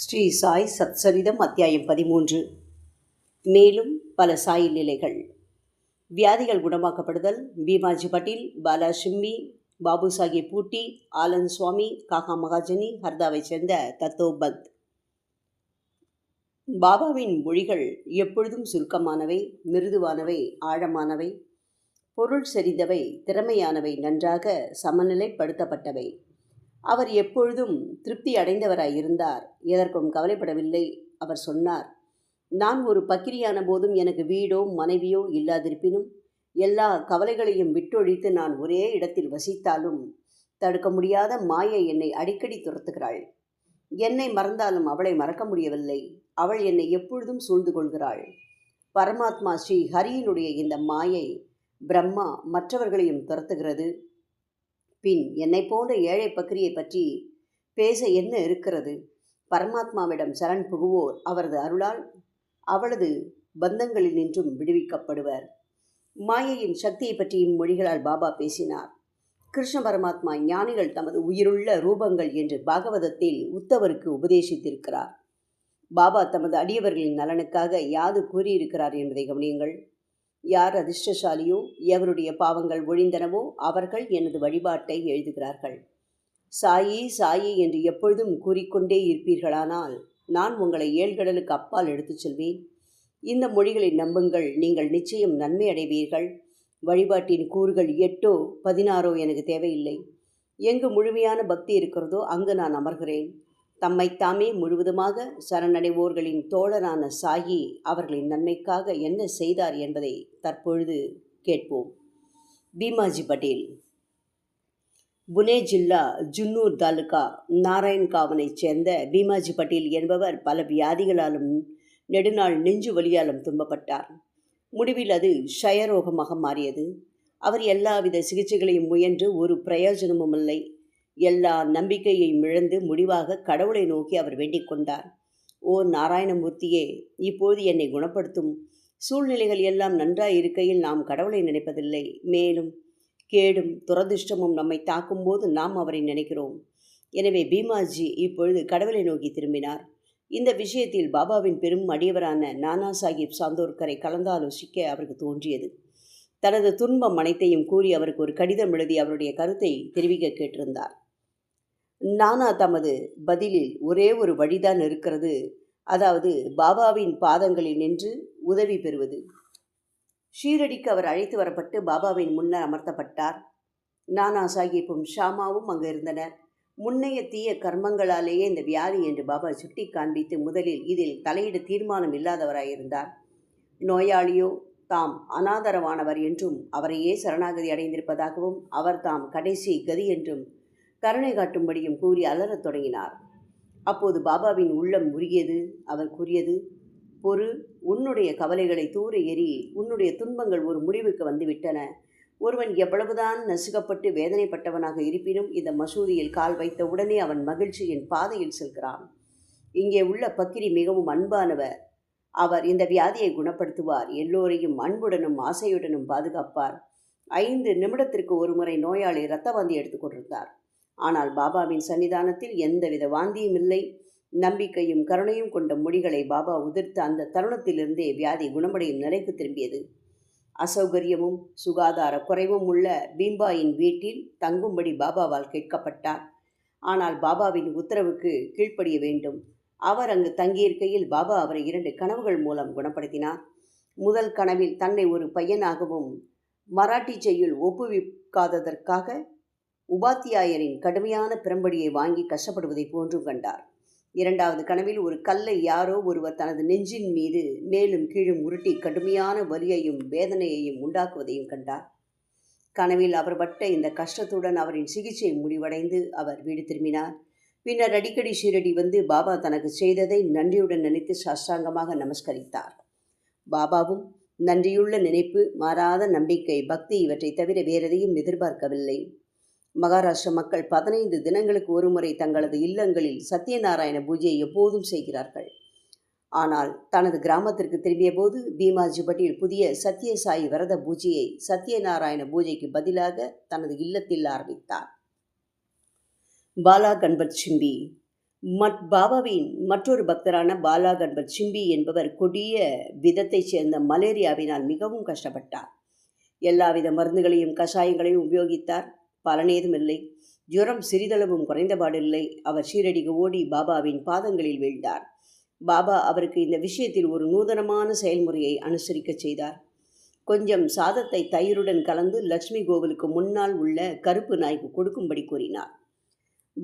ஸ்ரீ சாய் சத்சரிதம் அத்தியாயம் பதிமூன்று. மேலும் பல சாய் நிலைகள். வியாதிகள் குணமாக்கப்படுதல் பீமாஜி பட்டேல் பாலா ஷிம்மி பாபு சாஹிப் பூட்டி ஆலன் சுவாமி காகா மகாஜனி ஹர்தாவைச் சேர்ந்த தத்தோபத் பாபாவின் மொழிகள் எப்பொழுதும் சுருக்கமானவை மிருதுவானவை ஆழமானவை பொருள் செறிந்தவை திறமையானவை நன்றாக சமநிலைப்படுத்தப்பட்டவை. அவர் எப்பொழுதும் திருப்தி அடைந்தவராய் இருந்தார். எதற்கும் கவலைப்படவில்லை அவர் சொன்னார். நான் ஒரு பக்கிரியான போதும் எனக்கு வீடோ மனைவியோ இல்லாதிருப்பினும் எல்லா கவலைகளையும் விட்டொழித்து நான் ஒரே இடத்தில் வசித்தாலும் தடுக்க முடியாத மாயை என்னை அடிக்கடி துரத்துகிறாள். என்னை மறந்தாலும் அவளை மறக்க முடியவில்லை. அவள் என்னை எப்பொழுதும் சூழ்ந்து கொள்கிறாள். பரமாத்மா ஸ்ரீ ஹரியினுடைய இந்த மாயை பிரம்மா மற்றவர்களையும் துரத்துகிறது. பின் என்னை போன்ற ஏழை பக்ரியை பற்றி பேச என்ன இருக்கிறது? பரமாத்மாவிடம் சரண் புகுவோர் அவரது அருளால் அவளது பந்தங்களில் நின்றும் விடுவிக்கப்படுவர். மாயையின் சக்தியை பற்றியும் மொழிகளால் பாபா பேசினார். கிருஷ்ண பரமாத்மா ஞானிகள் தமது உயிருள்ள ரூபங்கள் என்று பாகவதத்தில் உத்தவருக்கு உபதேசித்திருக்கிறார். பாபா தமது அடியவர்களின் நலனுக்காக யாது கூறியிருக்கிறார் என்பதை கவனியுங்கள். யார் அதிர்ஷ்டசாலியோ எவருடைய பாவங்கள் ஒழிந்தனவோ அவர்கள் எனது வழிபாட்டை எழுதுகிறார்கள். சாயி சாயி என்று எப்பொழுதும் கூறிக்கொண்டே இருப்பீர்களானால் நான் உங்களை ஏழ்கடலுக்கு அப்பால் எடுத்துச் செல்வேன். இந்த மொழிகளை நம்புங்கள் நீங்கள் நிச்சயம் நன்மை அடைவீர்கள். வழிபாட்டின் கூறுகள் எட்டோ பதினாறோ எனக்கு தேவையில்லை. எங்கு முழுமையான பக்தி இருக்கிறதோ அங்கு நான் அமர்கிறேன். தம்மைத்தாமே முழுவதுமாக சரணடைவோர்களின் தோழரான சாயி அவர்களின் நன்மைக்காக என்ன செய்தார் என்பதை தற்பொழுது கேட்போம். பீமாஜி பட்டேல். புனே ஜில்லா ஜுன்னூர் தாலுகா நாராயண்காவனைச் சேர்ந்த பீமாஜி பட்டேல் என்பவர் பல வியாதிகளாலும் நெடுநாள் நெஞ்சு வலியாலும் துன்பப்பட்டார். முடிவில் அது ஷயரோகமாக மாறியது. அவர் எல்லாவித சிகிச்சைகளையும் முயன்று ஒரு பிரயோஜனமும் இல்லை எல்லா நம்பிக்கையையும் இழந்து முடிவாக கடவுளை நோக்கி அவர் வேண்டிக் கொண்டார். ஓ நாராயணமூர்த்தியே இப்போது என்னை குணப்படுத்தும். சூழ்நிலைகள் எல்லாம் நன்றாய் இருக்கையில் நாம் கடவுளை நினைப்பதில்லை. மேலும் கேடும் துரதிர்ஷ்டமும் நம்மை தாக்கும்போது நாம் அவரை நினைக்கிறோம். எனவே பீமாஜி இப்பொழுது கடவுளை நோக்கி திரும்பினார். இந்த விஷயத்தில் பாபாவின் பெரும் அடியவரான நானா சாஹிப் சாந்தோர்கரை கலந்தாலோசிக்க அவருக்கு தோன்றியது. தனது துன்பம் அனைத்தையும் கூறி அவருக்கு ஒரு கடிதம் எழுதி அவருடைய கருத்தை தெரிவிக்க கேட்டிருந்தார். நானா தமது பதிலில் ஒரே ஒரு வழிதான் இருக்கிறது. அதாவது பாபாவின் பாதங்களில் நின்று உதவி பெறுவது. ஷீரடிக்கு அவர் அழைத்து வரப்பட்டு பாபாவின் முன்னர் அமர்த்தப்பட்டார். நானா சாஹிப்பும் ஷாமாவும் அங்கு இருந்தனர். முன்னைய தீய கர்மங்களாலேயே இந்த வியாதி என்று பாபா சுட்டி காண்பித்து முதலில் இதில் தலையிட தீர்மானம் இல்லாதவராயிருந்தார். நோயாளியோ தாம் அனாதரவானவர் என்றும் அவரையே சரணாகதி அடைந்திருப்பதாகவும் அவர் தாம் கடைசி கதி என்றும் கருணை காட்டும்படியும் கூறி அலறத் தொடங்கினார். அப்போது பாபாவின் உள்ளம் உருகியது அவர் கூறியது பொறு உன்னுடைய கவலைகளை தூர எறி உன்னுடைய துன்பங்கள் ஒரு முடிவுக்கு வந்துவிட்டன. ஒருவன் எவ்வளவுதான் நசுக்கப்பட்டு வேதனைப்பட்டவனாக இருப்பினும் இந்த மசூதியில் கால் வைத்த உடனே அவன் மகிழ்ச்சியின் பாதையில் செல்கிறான். இங்கே உள்ள பக்கிரி மிகவும் அன்பானவர். அவர் இந்த வியாதியை குணப்படுத்துவார். எல்லோரையும் அன்புடனும் ஆசையுடனும் பாதுகாப்பார். ஐந்து நிமிடத்திற்கு ஒருமுறை நோயாளி இரத்த வாந்தி எடுத்துக்கொண்டிருந்தார் ஆனால் பாபாவின் சன்னிதானத்தில் எந்தவித வாந்தியும் இல்லை. நம்பிக்கையும் கருணையும் கொண்ட மொழிகளை பாபா உதிர்த்த அந்த தருணத்திலிருந்தே வியாதி குணமடையும் நிலைக்கு திரும்பியது. அசௌகரியமும் சுகாதார குறைவும் உள்ள பீம்பாயின் வீட்டில் தங்கும்படி பாபாவால் கேட்கப்பட்டார். ஆனால் பாபாவின் உத்தரவுக்கு கீழ்ப்படிய வேண்டும். அவர் அங்கு தங்கியிருக்கையில் பாபா அவரை இரண்டு கனவுகள் மூலம் குணப்படுத்தினார். முதல் கனவில் தன்னை ஒரு பையனாகவும் மராட்டி செய்யுள் ஒப்புவிக்காததற்காக உபாத்தியாயரின் கடுமையான பிரம்படியை வாங்கி கஷ்டப்படுவதை போன்றும் கண்டார். இரண்டாவது கனவில் ஒரு கல்லை யாரோ ஒருவர் தனது நெஞ்சின் மீது மேலும் கீழும் உருட்டி கடுமையான வலியையும் வேதனையையும் உண்டாக்குவதையும் கண்டார். கனவில் அவர் பட்ட இந்த கஷ்டத்துடன் அவரின் சிகிச்சை முடிவடைந்து அவர் வீடு திரும்பினார். பின்னர் அடிக்கடி ஷீரடி வந்து பாபா தனக்கு செய்ததை நன்றியுடன் நினைத்து சாஷ்டாங்கமாக நமஸ்கரித்தார். பாபாவும் நன்றியுள்ள நினைப்பு மாறாத நம்பிக்கை பக்தி இவற்றை தவிர வேறெதையும் எதிர்பார்க்கவில்லை. மகாராஷ்டிர மக்கள் பதினைந்து தினங்களுக்கு ஒருமுறை தங்களது இல்லங்களில் சத்யநாராயண பூஜையை எப்போதும் செய்கிறார்கள். ஆனால் தனது கிராமத்திற்கு திரும்பிய போது பீமாஜி பட்டீல் புதிய சத்யசாயி விரத பூஜையை சத்யநாராயண பூஜைக்கு பதிலாக தனது இல்லத்தில் ஆரம்பித்தார். பாலா கண்பத் சிம்பி. மட் பாபாவின் மற்றொரு பக்தரான பாலா கண்பத் சிம்பி என்பவர் கொடிய விதத்தைச் சேர்ந்த மலேரியாவினால் மிகவும் கஷ்டப்பட்டார். எல்லாவித மருந்துகளையும் கஷாயங்களையும் உபயோகித்தார். பலனேதுமில்லை. ஜுரம் சிறிதளவும் குறைந்தபாடில்லை. அவர் ஷீரடிக்கு ஓடி பாபாவின் பாதங்களில் வீழ்ந்தார். பாபா அவருக்கு இந்த விஷயத்தில் ஒரு நூதனமான செயல்முறையை அனுசரிக்கச் செய்தார். கொஞ்சம் சாதத்தை தயிருடன் கலந்து லட்சுமி கோவிலுக்கு முன்னால் உள்ள கருப்பு நாய்க்கு கொடுக்கும்படி கூறினார்.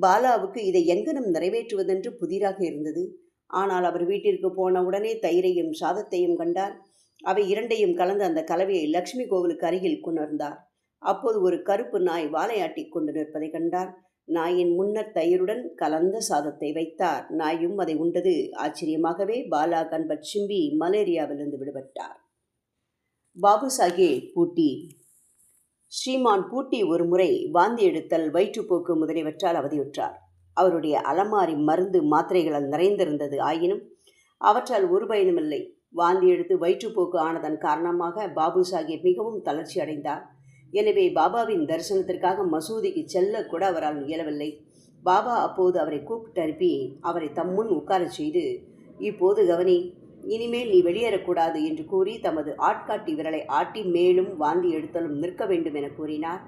பாலாவுக்கு இதை எங்கனம் நிறைவேற்றுவதென்று புதிராக இருந்தது. ஆனால் அவர் வீட்டிற்கு போன உடனே தயிரையும் சாதத்தையும் கண்டார். அவை இரண்டையும் கலந்து அந்த கலவையை லக்ஷ்மி கோவிலுக்கு அருகில் கொணர்ந்தார். அப்போது ஒரு கருப்பு நாய் வாலையாட்டி கொண்டு நிற்பதை கண்டார். நாயின் முன்னர் தயிருடன் கலந்த சாதத்தை வைத்தார். நாயும் அதை உண்டது. ஆச்சரியமாகவே பாலா கண்பட் சிம்பி மலேரியாவிலிருந்து விடுபட்டார். பாபு சாஹேப் பூட்டி. ஸ்ரீமான் பூட்டி ஒரு முறை வாந்தி எடுத்தல் வயிற்றுப்போக்கு முதலியவற்றால் அவதியுற்றார். அவருடைய அலமாரி மருந்து மாத்திரைகளால் நிறைந்திருந்தது ஆயினும் அவற்றால் ஒரு பயனுமில்லை. வாந்தி எடுத்து வயிற்றுப்போக்கு ஆனதன் காரணமாக பாபு சாஹேப் மிகவும் தளர்ச்சி அடைந்தார் எனவே பாபாவின் தரிசனத்திற்காக மசூதிக்கு செல்ல கூட அவரால் இயலவில்லை. பாபா அப்போது அவரை கூப்பிட்டு அனுப்பி அவரை தம்முன் உட்காரச் செய்து இப்போது கவனி இனிமேல் நீ வெளியேறக்கூடாது என்று கூறி தமது ஆட்காட்டி விரலை ஆட்டி மேலும் வாந்தி எடுத்தலும் நிற்க வேண்டும் என கூறினார்.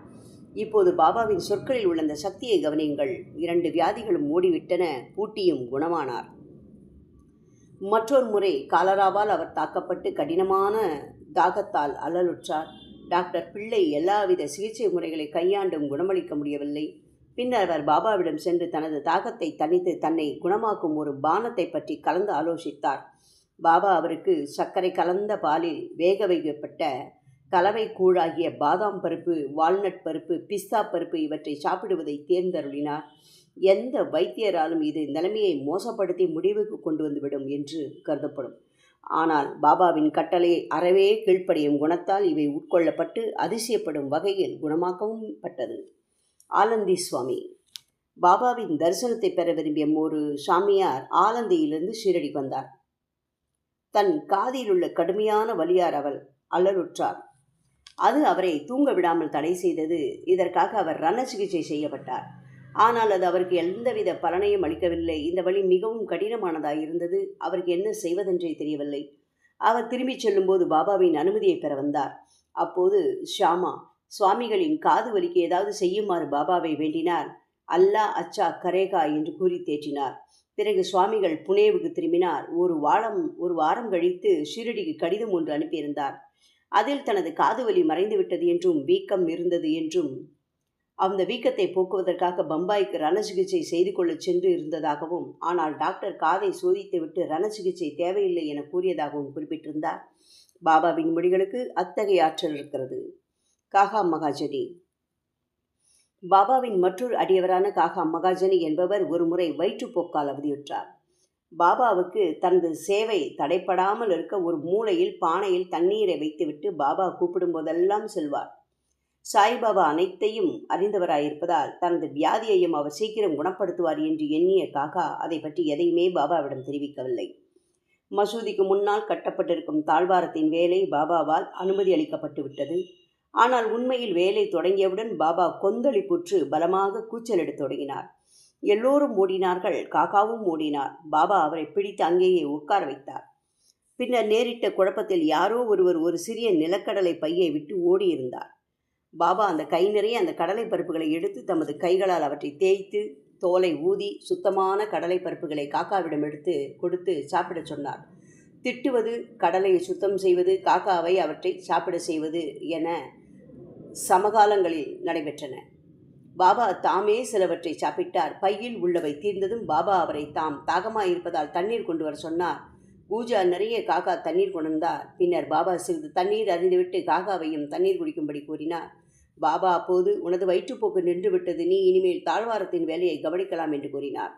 இப்போது பாபாவின் சொற்களில் உள்ள அந்த சக்தியை கவனியுங்கள். இரண்டு வியாதிகளும் மூடிவிட்டன பூட்டியும் குணமானார். மற்றொரு முறை காலராவால் அவர் தாக்கப்பட்டு கடினமான தாகத்தால் அல்லலுற்றார். டாக்டர் பிள்ளை எல்லாவித சிகிச்சை முறைகளை கையாண்டும் குணமளிக்க முடியவில்லை. பின்னர் அவர் பாபாவிடம் சென்று தனது தாகத்தை தணித்து தன்னை குணமாக்கும் ஒரு பானத்தை பற்றி கலந்து ஆலோசித்தார். பாபா அவருக்கு சர்க்கரை கலந்த பாலில் வேக வைக்கப்பட்ட கலவை கூழாகிய பாதாம் பருப்பு வால்நட் பருப்பு பிஸ்தா பருப்பு இவற்றை சாப்பிடுவதை தேர்ந்தருளினார். எந்த வைத்தியராலும் இது நிலைமையை மோசப்படுத்தி முடிவுக்கு கொண்டு வந்துவிடும் என்று கருதப்படும். ஆனால் பாபாவின் கட்டளையை அறவே கீழ்ப்படியும் குணத்தால் இவை உட்கொள்ளப்பட்டு அதிசயப்படும் வகையில் குணமாக்கவும் பட்டது. ஆலந்தி சுவாமி. பாபாவின் தரிசனத்தை பெற விரும்பிய ஒரு சாமியார் ஆலந்தியிலிருந்து ஷீரடிக்கு வந்தார். தன் காதில் உள்ள கடுமையான வலியார் அவள் அல்லலுற்றார். அது அவரை தூங்க விடாமல் தடை செய்தது இதற்காக அவர் ரண சிகிச்சை செய்யப்பட்டார். ஆனால் அது அவருக்கு எந்தவித பலனையும் அளிக்கவில்லை. இந்த வழி மிகவும் கடினமானதாக இருந்தது. அவருக்கு என்ன செய்வதென்றே தெரியவில்லை. அவர் திரும்பிச் செல்லும்போது பாபாவின் அனுமதியை பெற வந்தார். அப்போது ஷாமா சுவாமிகளின் காது வலிக்கு ஏதாவது செய்யுமாறு பாபாவை வேண்டினார். அல்லா அச்சா கரேகா என்று கூறி தேற்றினார். பிறகு சுவாமிகள் புனேவுக்கு திரும்பினார். ஒரு வாரம் ஒரு வாரம் கழித்து ஷீரடிக்கு கடிதம் ஒன்று அனுப்பியிருந்தார். அதில் தனது காதுவலி மறைந்துவிட்டது என்றும் வீக்கம் இருந்தது என்றும் அந்த வீக்கத்தை போக்குவதற்காக பம்பாய்க்கு ரண சிகிச்சை செய்து கொள்ள சென்று இருந்ததாகவும் ஆனால் டாக்டர் காதை சோதித்துவிட்டு ரண சிகிச்சை தேவையில்லை என கூறியதாகவும் குறிப்பிட்டிருந்தார். பாபாவின் மொழிகளுக்கு அத்தகைய ஆற்றல் இருக்கிறது. காகா மகாஜனி. பாபாவின் மற்றொரு அடியவரான காகா மகாஜனி என்பவர் ஒருமுறை வயிற்றுப்போக்கால் அவதியுற்றார். பாபாவுக்கு தனது சேவை தடைப்படாமல் இருக்க ஒரு மூலையில் பானையில் தண்ணீரை வைத்துவிட்டு பாபா கூப்பிடும் போதெல்லாம் செல்வார். சாய்பாபா அனைத்தையும் அறிந்தவராயிருப்பதால் தனது வியாதியையும் அவர் சீக்கிரம் குணப்படுத்துவார் என்று எண்ணிய காகா அதை பற்றி எதையுமே பாபாவிடம் தெரிவிக்கவில்லை. மசூதிக்கு முன்னால் கட்டப்பட்டிருக்கும் தாழ்வாரத்தின் வேலை பாபாவால் அனுமதி அளிக்கப்பட்டு விட்டது. ஆனால் உண்மையில் வேலை தொடங்கியவுடன் பாபா கொந்தளிப்புற்று பலமாக கூச்சலிடத் தொடங்கினார். எல்லோரும் ஓடினார்கள் காக்காவும் ஓடினார். பாபா அவரை பிடித்து அங்கேயே உட்கார வைத்தார். பின்னர் நேரிட்ட குழப்பத்தில் யாரோ ஒருவர் ஒரு சிறிய நிலக்கடலை பையை விட்டு ஓடியிருந்தார். பாபா அந்த கை நிறைய அந்த கடலை பருப்புகளை எடுத்து தமது கைகளால் அவற்றை தேய்த்து தோலை ஊதி சுத்தமான கடலை பருப்புகளை காக்காவிடம் எடுத்து கொடுத்து சாப்பிடச் சொன்னார். திட்டுவது கடலையை சுத்தம் செய்வது காக்காவை அவற்றை சாப்பிட செய்வது என சமகாலங்களில் நடைபெற்றன. பாபா தாமே சிலவற்றை சாப்பிட்டார். பையில் உள்ளவை தீர்ந்ததும் பாபா அவரை தாம் தாகமாக இருப்பதால் தண்ணீர் கொண்டு வர சொன்னார். பூஜா நிறைய காக்கா தண்ணீர் கொண்டார் பின்னர் பாபா சிறிது தண்ணீர் அறிந்துவிட்டு காக்காவையும் தண்ணீர் குடிக்கும்படி கூறினார். பாபா அப்போது உனது வயிற்றுப்போக்கு நின்றுவிட்டது. நீ இனிமேல் தாழ்வாரத்தின் வேலையை கவனிக்கலாம் என்று கூறினார்.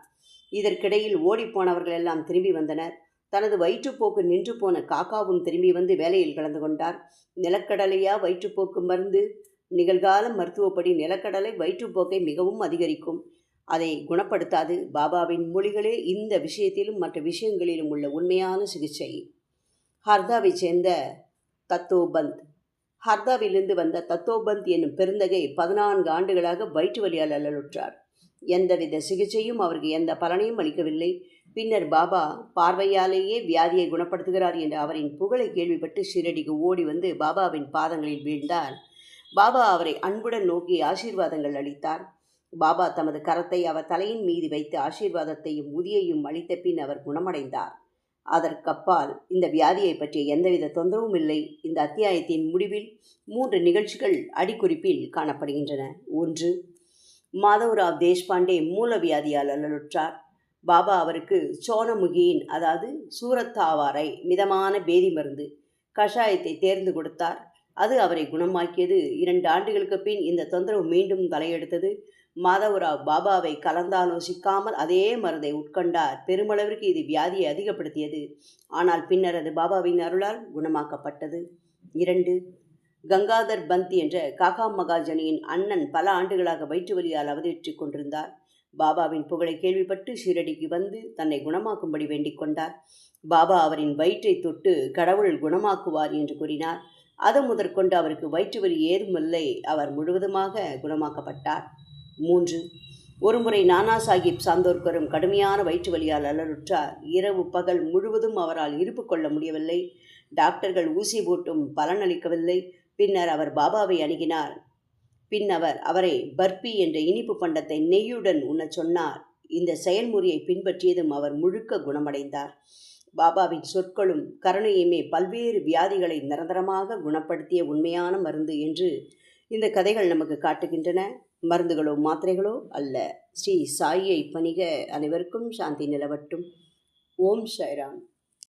இதற்கிடையில் ஓடிப்போனவர்கள் எல்லாம் திரும்பி வந்தனர். தனது வயிற்றுப்போக்கு நின்று போன காக்காவும் திரும்பி வந்து வேலையில் கலந்து கொண்டார். நிலக்கடலையா வயிற்றுப்போக்கு மருந்து? நிகழ்கால மருத்துவப்படி நிலக்கடலை வயிற்றுப்போக்கை மிகவும் அதிகரிக்கும். அதை குணப்படுத்தாது. பாபாவின் மொழிகளே இந்த விஷயத்திலும் மற்ற விஷயங்களிலும் உள்ள உண்மையான சிகிச்சை. ஹர்தாவைச் சேர்ந்த தத்தோபந்த் ஹர்தாவிலிருந்து வந்த தத்தோபந்த் என்னும் பெருந்தகை பதினான்கு ஆண்டுகளாக வயிற்று வலியால் அல்லலுற்றார் எந்தவித சிகிச்சையும் அவருக்கு எந்த பலனையும் அளிக்கவில்லை. பின்னர் பாபா பார்வையாலேயே வியாதியை குணப்படுத்துகிறார் என்ற அவரின் புகழை கேள்விப்பட்டு ஷிரடிக்கு ஓடி வந்து பாபாவின் பாதங்களில் வீழ்ந்தார். பாபா அவரை அன்புடன் நோக்கி ஆசீர்வாதங்கள் அளித்தார். பாபா தமது கரத்தை அவர் தலையின் மீது வைத்து ஆசீர்வாதத்தையும் உதியையும் அளித்த பின் அவர் குணமடைந்தார். அதற்கப்பால் இந்த வியாதியை பற்றிய எந்தவித தொந்தரவும் இல்லை. இந்த அத்தியாயத்தின் முடிவில் மூன்று நிகழ்ச்சிகள் அடிக்குறிப்பில் காணப்படுகின்றன. ஒன்று மாதவராவ் தேஷ்பாண்டே மூலவியாதியால் அல்லலுற்றார் பாபா அவருக்கு சோனமுகியின் அதாவது சூரத்தாவாரை மிதமான பேதி மருந்து கஷாயத்தை தேர்ந்து கொடுத்தார். அது அவரை குணமாக்கியது இரண்டு ஆண்டுகளுக்கு பின் இந்த தொந்தரவு மீண்டும் தலையெடுத்தது. மாதவராவ் பாபாவை கலந்தாலோசிக்காமல் அதே மருந்தை உட்கொண்டார். பெருமளவிற்கு இது வியாதியை அதிகப்படுத்தியது. ஆனால் பின்னர் அது பாபாவின் அருளால் குணமாக்கப்பட்டது. இரண்டு கங்காதர் பந்த் என்ற காகா மகாஜனியின் அண்ணன் பல ஆண்டுகளாக வயிற்று வலியால் அவதரித்துக் கொண்டிருந்தார். பாபாவின் புகழை கேள்விப்பட்டு ஷீரடிக்கு வந்து தன்னை குணமாக்கும்படி வேண்டிக் கொண்டார். பாபா அவரின் வயிற்றை தொட்டு கடவுள் குணமாக்குவார் என்று கூறினார். அது முதற்கொண்டு அவருக்கு வயிற்று வலி ஏதுமில்லை. அவர் முழுவதுமாக குணமாக்கப்பட்டார். மூன்று. ஒருமுறை நானா சாஹிப் சாந்தோர்கரும் கடுமையான வயிற்று வலியால் அலருற்றார் இரவு பகல் முழுவதும் அவரால் இருப்பு கொள்ள முடியவில்லை. டாக்டர்கள் ஊசி போட்டும் பலனளிக்கவில்லை பின்னர் அவர் பாபாவை அணுகினார். பின் அவர் அவரை பர்பி என்ற இனிப்பு பண்டத்தை நெய்யுடன் உண்ணச் சொன்னார். இந்த செயல்முறையை பின்பற்றியதும் அவர் முழுக்க குணமடைந்தார். பாபாவின் சொற்களும் கருணையுமே பல்வேறு வியாதிகளை நிரந்தரமாக குணப்படுத்திய உண்மையான மருந்து என்று இந்த கதைகள் நமக்கு காட்டுகின்றன. மருந்துகளோ மாத்திரைகளோ அல்ல. ஸ்ரீ சாயியை பணிக அனைவருக்கும் சாந்தி நிலவட்டும். ஓம் சாய்ராம்.